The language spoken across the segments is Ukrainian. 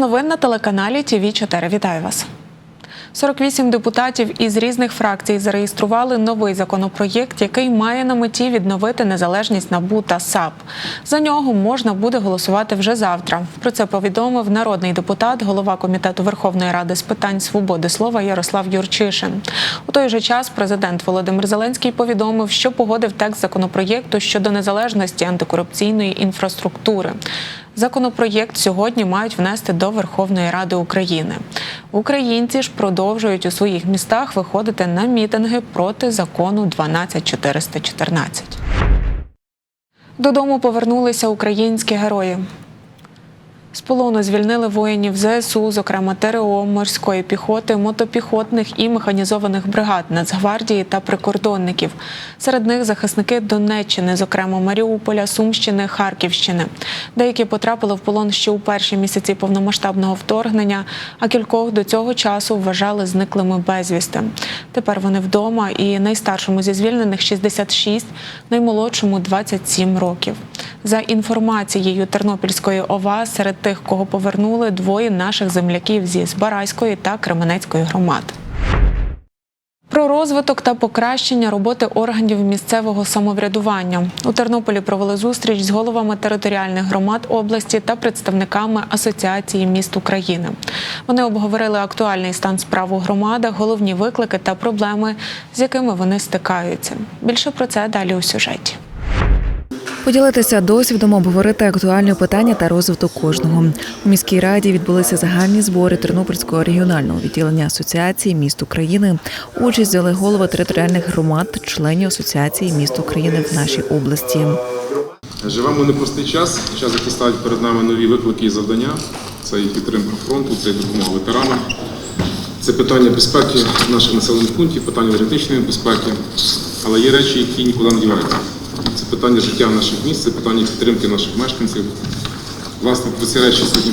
Новин на телеканалі ТВ 4 Вітаю вас. 48 депутатів із різних фракцій зареєстрували новий законопроєкт, який має на меті відновити незалежність НАБУ та САП. За нього можна буде голосувати вже завтра. Про це повідомив народний депутат, голова комітету Верховної Ради з питань свободи слова Ярослав Юрчишин. У той же час президент Володимир Зеленський повідомив, що погодив текст законопроєкту щодо незалежності антикорупційної інфраструктури. Законопроєкт сьогодні мають внести до Верховної Ради України. Українці ж продовжують у своїх містах виходити на мітинги проти закону 12414. Додому повернулися українські герої. З полону звільнили воїнів ЗСУ, зокрема ТРО, морської піхоти, мотопіхотних і механізованих бригад Нацгвардії та прикордонників. Серед них захисники Донеччини, зокрема Маріуполя, Сумщини, Харківщини. Деякі потрапили в полон ще у перші місяці повномасштабного вторгнення, а кількох до цього часу вважали зниклими безвісти. Тепер вони вдома, і найстаршому зі звільнених 66, наймолодшому 27 років. За інформацією Тернопільської ОВА, серед тих, кого повернули, двоє наших земляків зі Збаразької та Кременецької громад. Про розвиток та покращення роботи органів місцевого самоврядування у Тернополі провели зустріч з головами територіальних громад області та представниками Асоціації міст України. Вони обговорили актуальний стан справ у громадах, головні виклики та проблеми, з якими вони стикаються. Більше про це далі у сюжеті. Поділитися досвідом, обговорити актуальні питання та розвиток кожного. У міській раді відбулися загальні збори Тернопільського регіонального відділення асоціації міст України. Участь взяли голови територіальних громад, членів асоціації міст України в нашій області. Живемо непростий час, час, який ставить перед нами нові виклики і завдання. Це і підтримка фронту, це і допомога ветеранам, це питання безпеки наших населених пунктів, питання енергетичної безпеки. Але є речі, які нікуди не діваються. Це питання життя наших міст, це питання підтримки наших мешканців. Власне, про ці речі сьогодні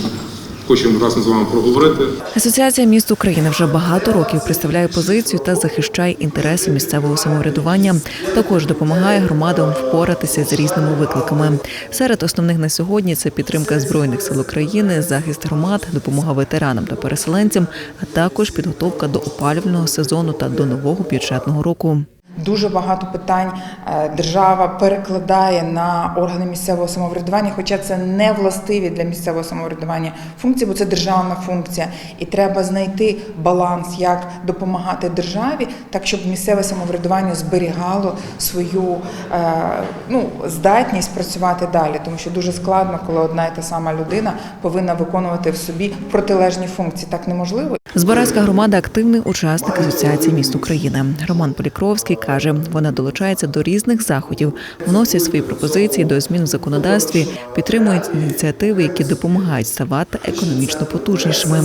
хочемо разом з вами проговорити. Асоціація міст України вже багато років представляє позицію та захищає інтереси місцевого самоврядування. Також допомагає громадам впоратися з різними викликами. Серед основних на сьогодні це підтримка збройних сил України, захист громад, допомога ветеранам та переселенцям, а також підготовка до опалювального сезону та до нового бюджетного року. Дуже багато питань е, держава перекладає на органи місцевого самоврядування, хоча це не властиві для місцевого самоврядування функції, бо це державна функція, і треба знайти баланс, як допомагати державі, так щоб місцеве самоврядування зберігало свою е, ну, здатність працювати далі, тому що дуже складно, коли одна і та сама людина повинна виконувати в собі протилежні функції. Так неможливо. Збаразька громада активний учасник асоціації міст України. Роман Полікровський каже, вона долучається до різних заходів, вносять свої пропозиції до змін в законодавстві, підтримують ініціативи, які допомагають ставати економічно потужнішими.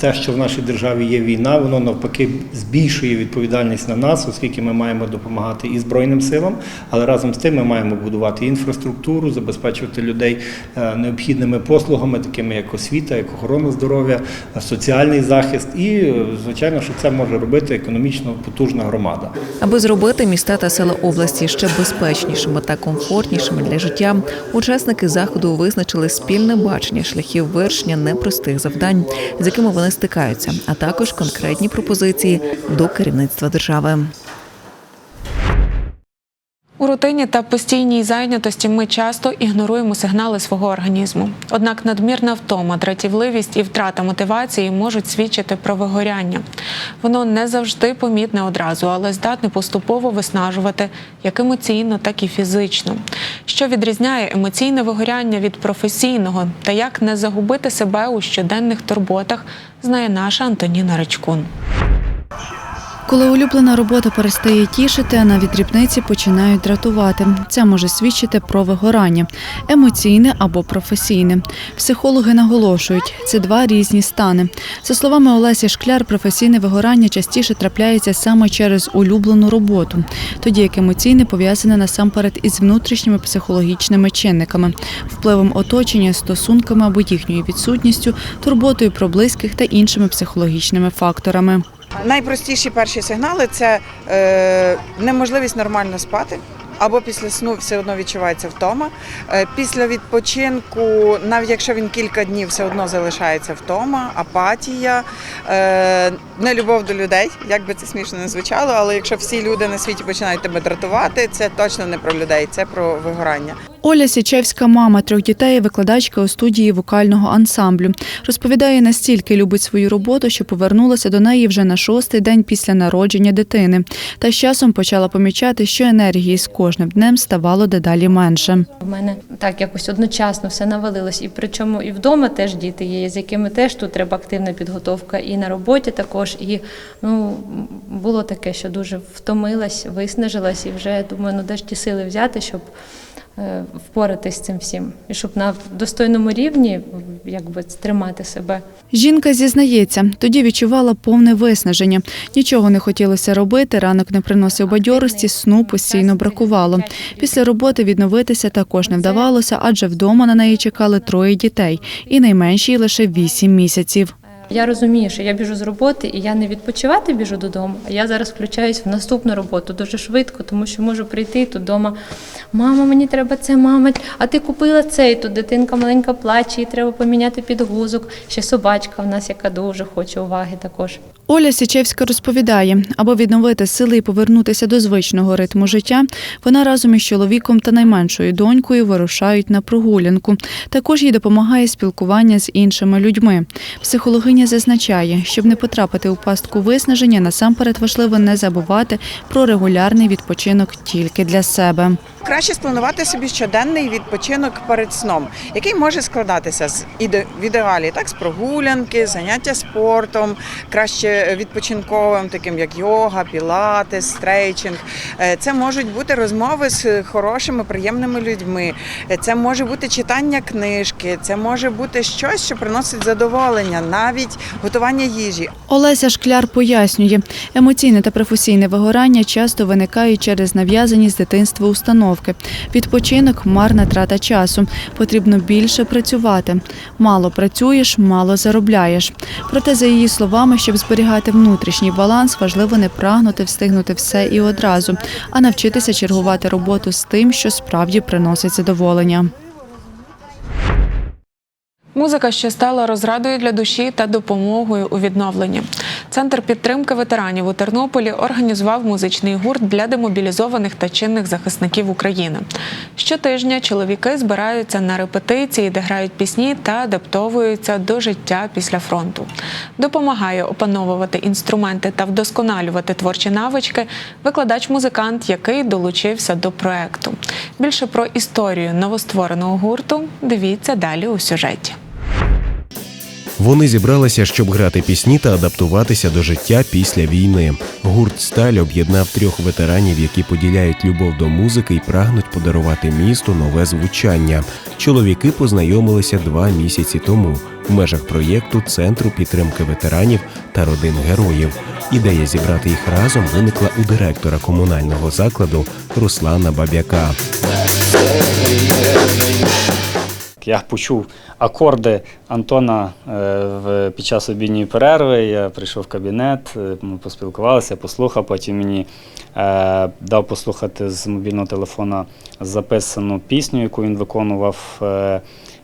Те, що в нашій державі є війна, воно навпаки збільшує відповідальність на нас, оскільки ми маємо допомагати і збройним силам, але разом з тим ми маємо будувати інфраструктуру, забезпечувати людей е, необхідними послугами, такими як освіта, як охорона здоров'я, е, соціальний захист, і е, звичайно, що це може робити економічно потужна громада. Аби зробити міста та села області ще безпечнішими та комфортнішими для життя, учасники заходу визначили спільне бачення шляхів вирішення непростих завдань, з якими вони стикаються, а також конкретні пропозиції до керівництва держави. У рутині та постійній зайнятості ми часто ігноруємо сигнали свого організму. Однак надмірна втома, дратівливість і втрата мотивації можуть свідчити про вигоряння. Воно не завжди помітне одразу, але здатне поступово виснажувати як емоційно, так і фізично. Що відрізняє емоційне вигоряння від професійного та як не загубити себе у щоденних турботах, знає наша Антоніна Речкун. Коли улюблена робота перестає тішити, а навіть дрібниці починають дратувати. Це може свідчити про вигорання емоційне або професійне. Психологи наголошують, це два різні стани. За словами Олесі Шкляр, професійне вигорання частіше трапляється саме через улюблену роботу, тоді як емоційне пов'язане насамперед із внутрішніми психологічними чинниками, впливом оточення, стосунками або їхньою відсутністю, турботою про близьких та іншими психологічними факторами. Найпростіші перші сигнали це е, неможливість нормально спати, або після сну все одно відчувається втома. Е, Після відпочинку, навіть якщо він кілька днів, все одно залишається втома, апатія, е, нелюбов до людей, як би це смішно не звучало, але якщо всі люди на світі починають тебе дратувати, це точно не про людей, це про вигорання. Оля Січевська, мама трьох дітей, викладачка у студії вокального ансамблю. Розповідає, настільки любить свою роботу, що повернулася до неї вже на шостий день після народження дитини. Та з часом почала помічати, що енергії з кожним днем ставало дедалі менше. У мене так якось одночасно все навалилось. І причому і вдома теж діти є, з якими теж тут треба активна підготовка, і на роботі також. І ну було таке, що дуже втомилась, виснажилась, і вже думаю, ну де ж ті сили взяти, щоб впоратись з цим всім, і щоб на достойному рівні якби тримати себе. Жінка зізнається, тоді відчувала повне виснаження. Нічого не хотілося робити, ранок не приносив бадьорості, сну постійно бракувало. Після роботи відновитися також не вдавалося, адже вдома на неї чекали троє дітей, і найменшій лише вісім місяців. Я розумію, що я біжу з роботи, і я не відпочивати біжу додому, а я зараз включаюсь в наступну роботу дуже швидко, тому що можу прийти тут вдома. Мама, мені треба це, мама, а ти купила це, і тут дитинка маленька плаче, їй треба поміняти підгузок. Ще собачка в нас, яка дуже хоче уваги також. Оля Січевська розповідає, аби відновити сили і повернутися до звичного ритму життя, вона разом із чоловіком та найменшою донькою вирушають на прогулянку. Також їй допомагає спілкування з іншими людьми. Психологиня зазначає, щоб не потрапити у пастку виснаження, насамперед важливо не забувати про регулярний відпочинок тільки для себе. Краще спланувати собі щоденний відпочинок перед сном, який може складатися з в ідеалі так з прогулянки, заняття спортом, краще відпочинковим, таким як йога, пілатес, стрейчинг. Е, Це можуть бути розмови з хорошими, приємними людьми. Е, Це може бути читання книжки, це може бути щось, що приносить задоволення, навіть готування їжі. Олеся Шкляр пояснює, емоційне та професійне вигорання часто виникають через нав'язані з дитинства установки. Відпочинок марна трата часу. Потрібно більше працювати. Мало працюєш, мало заробляєш. Проте, за її словами, щоб зберігати внутрішній баланс, важливо не прагнути встигнути все і одразу, а навчитися чергувати роботу з тим, що справді приносить задоволення. Музика, що стала розрадою для душі та допомогою у відновленні. Центр підтримки ветеранів у Тернополі організував музичний гурт для демобілізованих та чинних захисників України. Щотижня чоловіки збираються на репетиції, де грають пісні та адаптовуються до життя після фронту. Допомагає опановувати інструменти та вдосконалювати творчі навички викладач-музикант, який долучився до проекту. Більше про історію новоствореного гурту дивіться далі у сюжеті. Вони зібралися, щоб грати пісні та адаптуватися до життя після війни. Гурт Сталь об'єднав трьох ветеранів, які поділяють любов до музики і прагнуть подарувати місту нове звучання. Чоловіки познайомилися два місяці тому в межах проєкту Центру підтримки ветеранів та родин героїв. Ідея зібрати їх разом виникла у директора комунального закладу Руслана Бабяка. Я почув акорди Антона е, під час обідньої перерви. Я прийшов в кабінет, е, ми поспілкувалися, послухав. Потім мені е, дав послухати з мобільного телефона записану пісню, яку він виконував.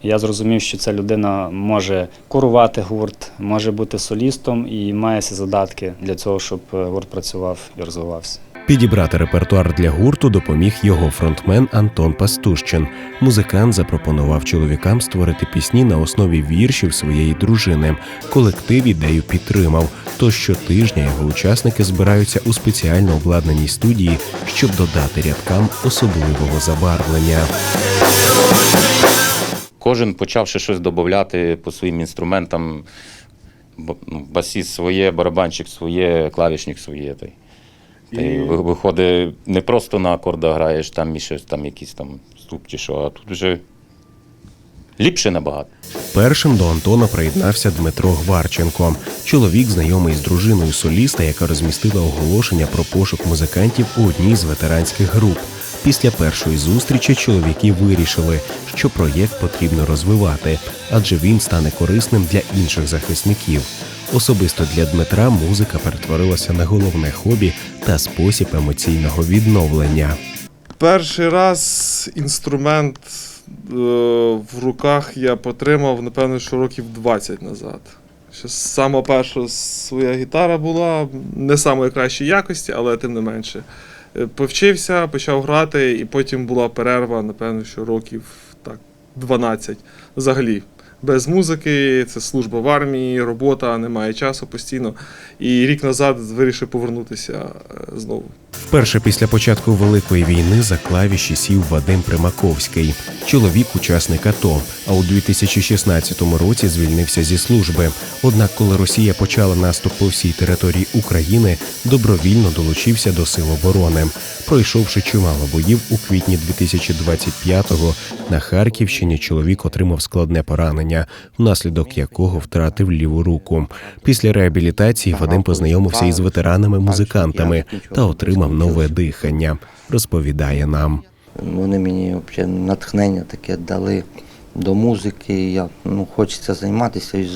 Я зрозумів, що ця людина може курувати гурт, може бути солістом і має всі задатки для цього, щоб гурт працював і розвивався. Підібрати репертуар для гурту допоміг його фронтмен Антон Пастущин. Музикант запропонував чоловікам створити пісні на основі віршів своєї дружини. Колектив ідею підтримав. Тож щотижня його учасники збираються у спеціально обладнаній студії, щоб додати рядкам особливого забарвлення. Кожен почавши щось додати по своїм інструментам. Ну, Басіст своє, барабанщик своє, клавішник своє. Ви- виходить, не просто на акордах граєш там і щось там якісь там ступ чи що, а тут вже ліпше набагато. Першим до Антона приєднався Дмитро Гварченко. Чоловік знайомий з дружиною соліста, яка розмістила оголошення про пошук музикантів у одній з ветеранських груп. Після першої зустрічі чоловіки вирішили, що проєкт потрібно розвивати, адже він стане корисним для інших захисників. Особисто для Дмитра музика перетворилася на головне хобі та спосіб емоційного відновлення. Перший раз інструмент е, в руках я потримав, напевно, що років 20 назад. Ще сама перша своя гітара була не самої кращої якості, але тим не менше. Е, Повчився, почав грати, і потім була перерва, напевно, що років так, 12 взагалі. Без музики, це служба в армії, робота, немає часу постійно. І рік назад вирішив повернутися е, знову. Вперше після початку Великої війни за клавіші сів Вадим Примаковський, чоловік учасник АТО. А у 2016 році звільнився зі служби. Однак, коли Росія почала наступ по всій території України, добровільно долучився до сил оборони. Пройшовши чимало боїв у квітні 2025-го на Харківщині, чоловік отримав складне поранення, внаслідок якого втратив ліву руку. Після реабілітації Вадим познайомився із ветеранами-музикантами та отримав нове дихання. Розповідає нам. Вони мені взагалі натхнення таке дали до музики. Я ну, хочеться займатися і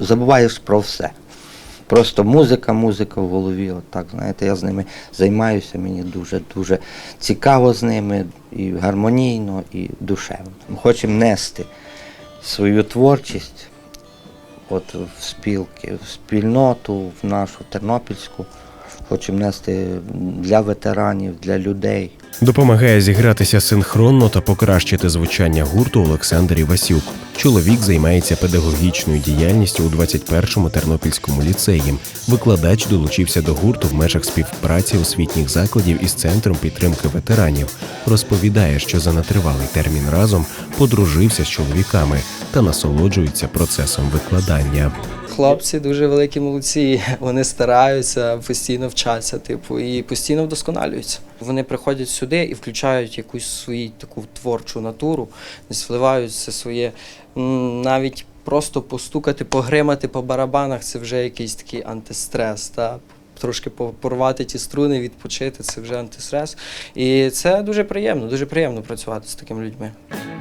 забуваєш про все. Просто музика, музика в голові. Отак, знаєте, я з ними займаюся, мені дуже дуже цікаво з ними, і гармонійно, і душевно. Хочемо нести свою творчість от, в спілки, в спільноту, в нашу тернопільську. Хочемо нести для ветеранів, для людей. Допомагає зігратися синхронно та покращити звучання гурту Олександр Івасюк. Чоловік займається педагогічною діяльністю у 21-му Тернопільському ліцеї. Викладач долучився до гурту в межах співпраці освітніх закладів із центром підтримки ветеранів. Розповідає, що за нетривалий термін разом подружився з чоловіками та насолоджується процесом викладання. Хлопці дуже великі молодці. Вони стараються, постійно вчаться, типу, і постійно вдосконалюються. Вони приходять сюди і включають якусь свою таку творчу натуру, десь вливають все своє навіть просто постукати, погримати по барабанах це вже якийсь такий антистрес. Та? Трошки порвати ті струни, відпочити це вже антистрес. І це дуже приємно, дуже приємно працювати з такими людьми.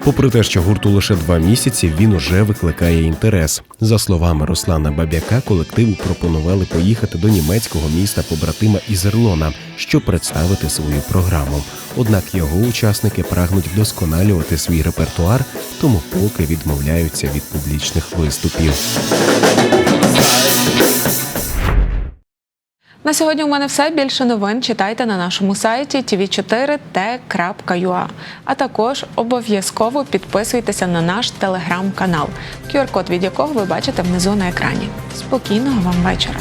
Попри те, що гурту лише два місяці, він уже викликає інтерес. За словами Руслана Бабяка, колективу пропонували поїхати до німецького міста побратима Ізерлона, щоб представити свою програму. Однак його учасники прагнуть вдосконалювати свій репертуар, тому поки відмовляються від публічних виступів. На сьогодні у мене все. Більше новин читайте на нашому сайті tv4t.ua. А також обов'язково підписуйтеся на наш телеграм-канал, QR-код від якого ви бачите внизу на екрані. Спокійного вам вечора!